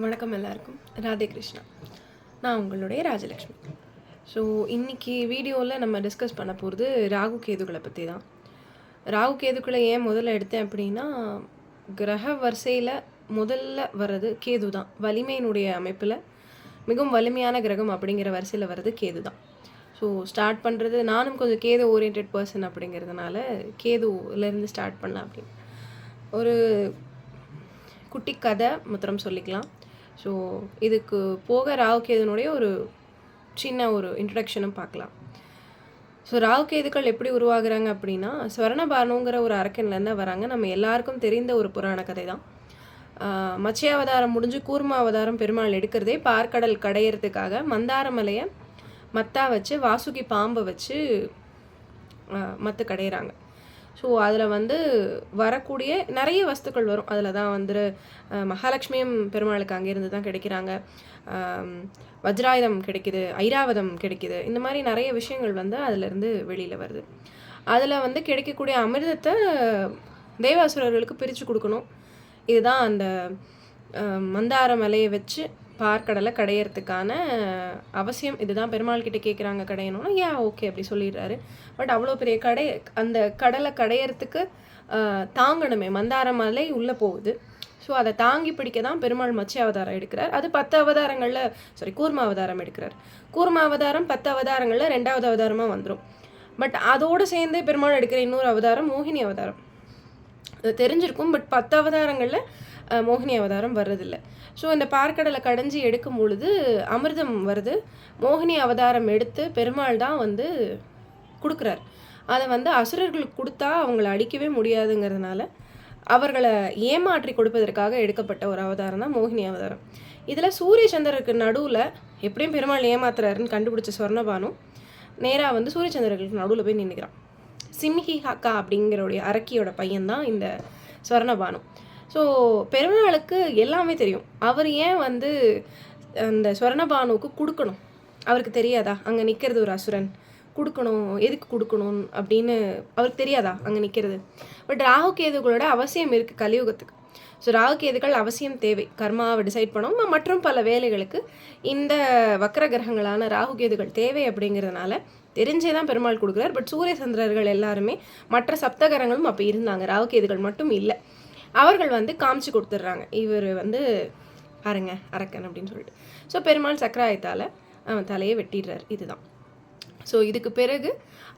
வணக்கம் எல்லாருக்கும். ராதே கிருஷ்ணா. நான் உங்களுடைய ராஜலக்ஷ்மி. ஸோ இன்றைக்கி வீடியோவில் நம்ம டிஸ்கஸ் பண்ண போகிறது ராகு கேதுகளை பற்றி தான். ராகு கேதுக்களை ஏன் முதல்ல எடுத்தேன் அப்படின்னா கிரக வரிசையில் முதல்ல வர்றது கேது தான். வலிமையினுடைய அமைப்பில் மிகவும் வலிமையான கிரகம் அப்படிங்கிற வரிசையில் வர்றது கேது தான். ஸோ ஸ்டார்ட் பண்ணுறது நானும் கொஞ்சம் கேது ஓரியன்ட் பர்சன் அப்படிங்கிறதுனால கேதுலேருந்து ஸ்டார்ட் பண்ணலாம் அப்படின்னு. ஒரு குட்டி கதை முத்திரம் சொல்லிக்கலாம். ஸோ இதுக்கு போக ராகுகேதுனுடைய ஒரு சின்ன ஒரு இன்ட்ரடக்ஷனும் பார்க்கலாம். ஸோ ராகுகேதுக்கள் எப்படி உருவாகிறாங்க அப்படின்னா ஸ்வர்ணபானுங்கிற ஒரு அரக்கன்லேருந்து வராங்க. நம்ம எல்லாருக்கும் தெரிந்த ஒரு புராண கதை தான். ஆஹ் அவதாரம் முடிஞ்சு கூர்ம அவதாரம் பெருமாள் எடுக்கிறதே பார்க்கடல் கடையிறதுக்காக மந்தாரமலையை மத்தா வச்சு வாசுகி பாம்பை வச்சு மற்ற கடையிறாங்க. ஸோ அதில் வந்து வரக்கூடிய நிறைய வஸ்துக்கள் வரும். அதில் தான் வந்து மகாலட்சுமியும் பெருமாளுக்கு அங்கேருந்து தான் கிடைக்கிறாங்க. வஜ்ராயுதம் கிடைக்குது ஐராவதம் கிடைக்குது. இந்த மாதிரி நிறைய விஷயங்கள் வந்து அதிலிருந்து வெளியில் வருது. அதில் வந்து கிடைக்கக்கூடிய அமிர்தத்தை தேவாசுரர்களுக்கு பிரித்து கொடுக்கணும். இதுதான் அந்த மந்தார மலையை வச்சு பார்க்கடலை கடையிறதுக்கான அவசியம். இதுதான் பெருமாள் கிட்ட கேட்குறாங்க கடையணும்னா ஏன் ஓகே அப்படி சொல்லிடுறாரு. பட் அவ்வளோ பெரிய கடை அந்த கடலை கடையிறதுக்கு தாங்கணுமே. மந்தார மலை உள்ளே போகுது. ஸோ அதை தாங்கி பிடிக்க தான் பெருமாள் மத்ஸ்ய அவதாரம் எடுக்கிறார். அது பத்து அவதாரங்களில் சாரி கூர்ம அவதாரம் எடுக்கிறார். கூர்ம அவதாரம் பத்து அவதாரங்களில் ரெண்டாவது அவதாரமாக வந்துடும் பட் அதோடு சேர்ந்து பெருமாள் எடுக்கிற இன்னொரு அவதாரம் மோகினி அவதாரம். அது தெரிஞ்சிருக்கும் பட் பத்து அவதாரங்களில் மோகினி அவதாரம் வர்றதில்ல. ஸோ இந்த பார்க்கடலை கடைஞ்சி எடுக்கும் பொழுது அமிர்தம் வருது. மோகினி அவதாரம் எடுத்து பெருமாள் தான் வந்து கொடுக்குறார். அதை வந்து அசுரர்களுக்கு கொடுத்தா அவங்கள அடிக்கவே முடியாதுங்கிறதுனால அவர்களை ஏமாற்றி கொடுப்பதற்காக எடுக்கப்பட்ட ஒரு அவதாரம் தான் மோகினி அவதாரம். இதில் சூரிய சந்திரருக்கு நடுவில் எப்படியும் பெருமாள் ஏமாத்துறாருன்னு கண்டுபிடிச்ச சொர்ணபானு நேராக வந்து சூரிய சந்திரர்களுக்கு நடுவில் போய் நின்றுக்கிறான் சிம்ஹி ஹக்கா அப்படிங்கிறோடைய அரக்கியோட பையன்தான் இந்த சொர்ணபானு. ஸோ பெருமாளுக்கு எல்லாமே தெரியும். அவர் ஏன் வந்து அந்த ஸ்வர்ணபானுவுக்கு கொடுக்கணும்? அவருக்கு தெரியாதா? அங்கே நிற்கிறது ஒரு அசுரன். கொடுக்கணும். எதுக்கு கொடுக்கணும்? அப்படின்னு அவருக்கு தெரியாதா? அங்கே நிற்கிறது பட் ராகு கேதுகளோட அவசியம் இருக்குது கலியுகத்துக்கு. ஸோ ராகு கேதுகள் அவசியம் தேவை. கர்மாவை டிசைட் பண்ணோம் மற்றும் பல வேலைகளுக்கு இந்த வக்கர கிரகங்களான ராகு கேதுகள் தேவை அப்படிங்கிறதுனால தெரிஞ்சே தான் பெருமாள் கொடுக்குறார். பட் சூரிய சந்திரர்கள் எல்லாருமே மற்ற சப்தகரங்களும் அப்போ இருந்தாங்க. ராகு கேதுகள் மட்டும் இல்லை. அவர்கள் வந்து காமிச்சு கொடுத்துட்றாங்க. இவர் வந்து பாருங்க அரக்கன் அப்படின்னு சொல்லிட்டு. ஸோ பெருமாள் சக்கராயத்தால் அவன் தலையை வெட்டிடுறார். இதுதான். ஸோ இதுக்கு பிறகு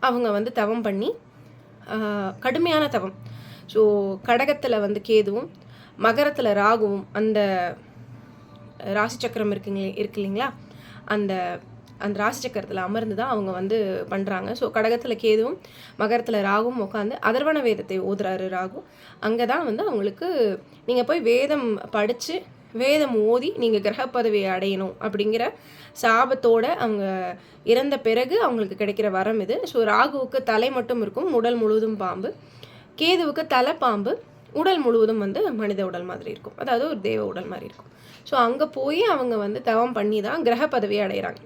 அவங்க வந்து தவம் பண்ணி கடுமையான தவம். ஸோ கடகத்தில் வந்து கேதுவும் மகரத்தில் ராகுவும் அந்த ராசி சக்கரம் இருக்குங்களே இருக்கு இல்லைங்களா? அந்த அந்த ராசி சக்கரத்தில் அமர்ந்து தான் அவங்க வந்து பண்ணுறாங்க ஸோ கடகத்தில் கேதுவும் மகரத்தில் ராகுவும் உட்காந்து அதர்வன வேதத்தை ஓதுறாரு ராகு. அங்கே தான் வந்து அவங்களுக்கு நீங்கள் போய் வேதம் படித்து வேதம் ஓதி நீங்கள் கிரக பதவியை அடையணும் அப்படிங்கிற சாபத்தோட அவங்க இறந்த பிறகு அவங்களுக்கு கிடைக்கிற வரம் இது. ஸோ ராகுவுக்கு தலை மட்டும் இருக்கும் உடல் முழுவதும் பாம்பு. கேதுவுக்கு தலை பாம்பு. உடல் முழுவதும் வந்து மனித உடல் மாதிரி இருக்கும். அதாவது ஒரு தேவ உடல் மாதிரி இருக்கும். ஸோ அங்கே போய் அவங்க வந்து தவம் பண்ணி தான் கிரக பதவியை அடைகிறாங்க.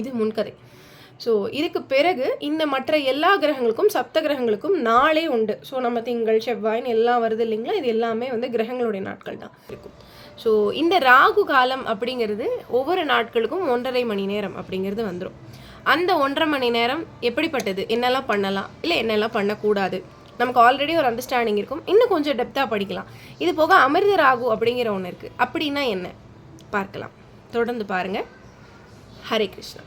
இது முன்கதை. ஸோ இதுக்கு பிறகு இந்த மற்ற எல்லா கிரகங்களுக்கும் சப்த கிரகங்களுக்கும் நாளே உண்டு. ஸோ நம்ம திங்கள் செவ்வாய்னு எல்லாம் வருது இல்லைங்களா? இது எல்லாமே வந்து கிரகங்களுடைய நாட்கள் தான். இருக்கும். ஸோ இந்த ராகு காலம் அப்படிங்கிறது ஒவ்வொரு நாட்களுக்கும் ஒன்றரை மணி நேரம் அப்படிங்கிறது வந்துடும் அந்த ஒன்றரை மணி நேரம் எப்படிப்பட்டது? என்னெல்லாம் பண்ணலாம்? இல்லை என்னெல்லாம் பண்ணக்கூடாது? நமக்கு ஆல்ரெடி ஒரு அண்டர்ஸ்டாண்டிங் இருக்கும். இன்னும் கொஞ்சம் டெப்த்தாக படிக்கலாம். இது போக அமிர்த ராகு அப்படிங்கிற ஒன்று இருக்குது அப்படின்னா என்ன? பார்க்கலாம். தொடர்ந்து பாருங்கள் ஹரே கிருஷ்ணா.